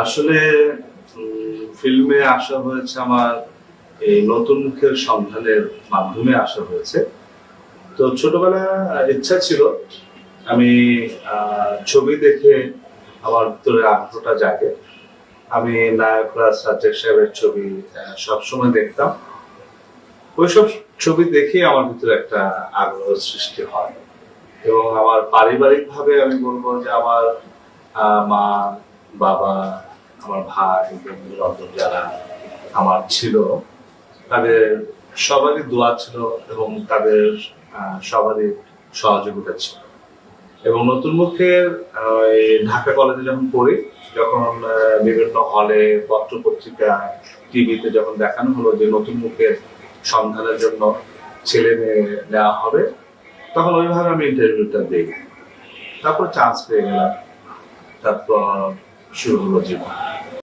আসলে ফিল্মে আসা হয়েছে আমার এই নতুন মুখের সন্ধানের মাধ্যমে আসা হয়েছে। তো ছোটবেলা ইচ্ছা ছিল, আমি ছবি দেখে আমার ভিতরে আগ্রহটা জাগে। আমি নায়করাজ রাজেশ সাহেবের ছবি সবসময় দেখতাম। ওইসব ছবি দেখে আমার ভিতরে একটা আগ্রহ সৃষ্টি হয়। এবং আমার পারিবারিক ভাবে আমি বলব যে আমার মা বাবা, আমার ভাই, বন্ধু যারা আমার ছিল, তাদের সবারই দোয়া ছিল এবং তাদের সবারই সহযোগিতা ছিল। এবং নতুন মুখের ঢাকা কলেজে যখন পড়ি, যখন বিভিন্ন হলে পত্র পত্রিকা টিভিতে যখন দেখানো হলো যে নতুন মুখের সন্ধানের জন্য ছেলে মেয়ে নেওয়া হবে, তখন ওইভাবে আমি ইন্টারভিউটা দিই তারপর চান্স পেয়ে গেলাম। তারপর Sure, we'll.